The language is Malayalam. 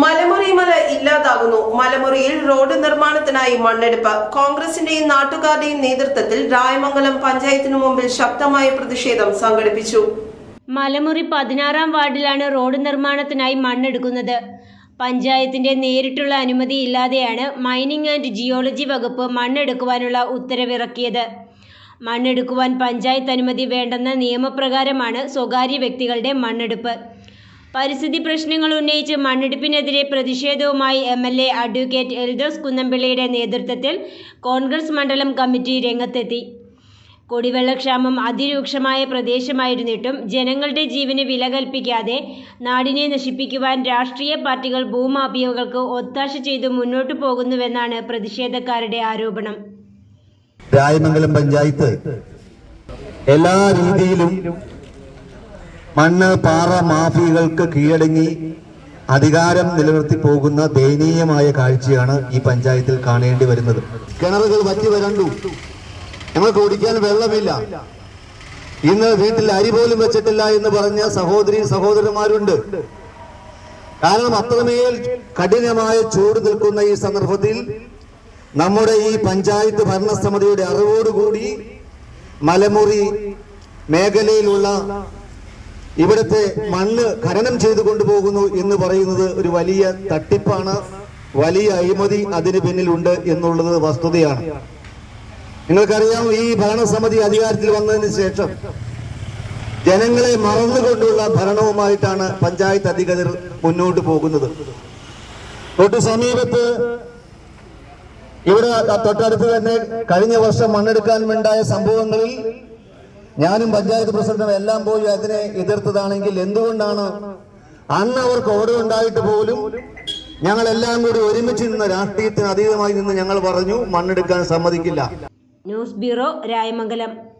മലമുറി മല ഇല്ലാതാകുന്നു. മലമുറിയിൽ റോഡ് നിർമ്മാണത്തിനായി മണ്ണെടുപ്പ്. കോൺഗ്രസിന്റെയും നാട്ടുകാരുടെയും നേതൃത്വത്തിൽ രായമംഗലം പഞ്ചായത്തിനു മുമ്പിൽ ശക്തമായ പ്രതിഷേധം സംഘടിപ്പിച്ചു. മലമുറി പതിനാറാം വാർഡിലാണ് റോഡ് നിർമ്മാണത്തിനായി മണ്ണെടുക്കുന്നത്. പഞ്ചായത്തിന്റെ നേരിട്ടുള്ള അനുമതി ഇല്ലാതെയാണ് മൈനിങ് ആൻഡ് ജിയോളജി വകുപ്പ് മണ്ണെടുക്കുവാനുള്ള ഉത്തരവിറക്കിയത്. മണ്ണെടുക്കുവാൻ പഞ്ചായത്ത് അനുമതി വേണ്ടെന്ന നിയമപ്രകാരമാണ് സ്വകാര്യ വ്യക്തികളുടെ മണ്ണെടുപ്പ്. പരിസ്ഥിതി പ്രശ്നങ്ങൾ ഉന്നയിച്ച് മണ്ണെടുപ്പിനെതിരെ പ്രതിഷേധവുമായി M L A advocate Eldhose കുന്നമ്പിള്ളിയുടെ നേതൃത്വത്തിൽ കോൺഗ്രസ് മണ്ഡലം കമ്മിറ്റി രംഗത്തെത്തി. കുടിവെള്ളക്ഷാമം അതിരൂക്ഷമായ പ്രദേശമായിരുന്നിട്ടും ജനങ്ങളുടെ ജീവന് വില കൽപ്പിക്കാതെ നാടിനെ നശിപ്പിക്കുവാൻ രാഷ്ട്രീയ പാർട്ടികൾ ഭൂമാഫിയകൾക്ക് ഒത്താശ ചെയ്തു മുന്നോട്ടു പോകുന്നുവെന്നാണ് പ്രതിഷേധക്കാരുടെ ആരോപണം. രായമംഗലം പഞ്ചായത്ത് എല്ലാ രീതിയിലും മണ്ണ് പാറ മാഫിയകൾക്ക് കീഴടങ്ങി അധികാരം നിലനിർത്തി പോകുന്ന ദയനീയമായ കാഴ്ചയാണ് ഈ പഞ്ചായത്തിൽ കാണേണ്ടി വരുന്നത്. കിണറുകൾ വറ്റി വരണ്ടു. ഞങ്ങൾക്ക് കുടിക്കാൻ വെള്ളമില്ല. ഇന്ന് വീട്ടിൽ അരി പോലും വെച്ചിട്ടില്ല എന്ന് പറഞ്ഞ സഹോദരി സഹോദരന്മാരുണ്ട്. കാരണം അത്രമേൽ കഠിനമായ ചൂട് നിൽക്കുന്ന ഈ സന്ദർഭത്തിൽ നമ്മുടെ ഈ പഞ്ചായത്ത് ഭരണസമിതിയുടെ അറിവോടുകൂടി മലമുറി മേഖലയിലുള്ള ഇവിടുത്തെ മണ്ണ് ഖനനം ചെയ്തു കൊണ്ടുപോകുന്നു എന്ന് പറയുന്നത് ഒരു വലിയ തട്ടിപ്പാണ്. വലിയ അഴിമതി അതിന് പിന്നിലുണ്ട് എന്നുള്ളത് വസ്തുതയാണ്. നിങ്ങൾക്കറിയാം ഈ ഭരണസമിതി അധികാരത്തിൽ വന്നതിന് ശേഷം ജനങ്ങളെ മറന്നുകൊണ്ടുള്ള ഭരണവുമായിട്ടാണ് പഞ്ചായത്ത് അധികൃതർ മുന്നോട്ട് പോകുന്നത്. തൊട്ടു സമീപത്ത് ഇവിടെ തൊട്ടടുത്ത് തന്നെ കഴിഞ്ഞ വർഷം മണ്ണെടുക്കാൻ ഉണ്ടായ സംഭവങ്ങളിൽ ഞാനും പഞ്ചായത്ത് പ്രസിഡന്റും എല്ലാം പോയി അതിനെ എതിർത്തതാണെങ്കിൽ എന്തുകൊണ്ടാണ്? അന്ന് അവർക്ക് ഓർഡർ ഉണ്ടായിട്ട് പോലും ഞങ്ങൾ എല്ലാം കൂടി ഒരുമിച്ച് നിന്ന് രാഷ്ട്രീയത്തിന് അതീതമായി നിന്ന് ഞങ്ങൾ പറഞ്ഞു മണ്ണെടുക്കാൻ സമ്മതിക്കില്ല. News bureau Rayamangalam.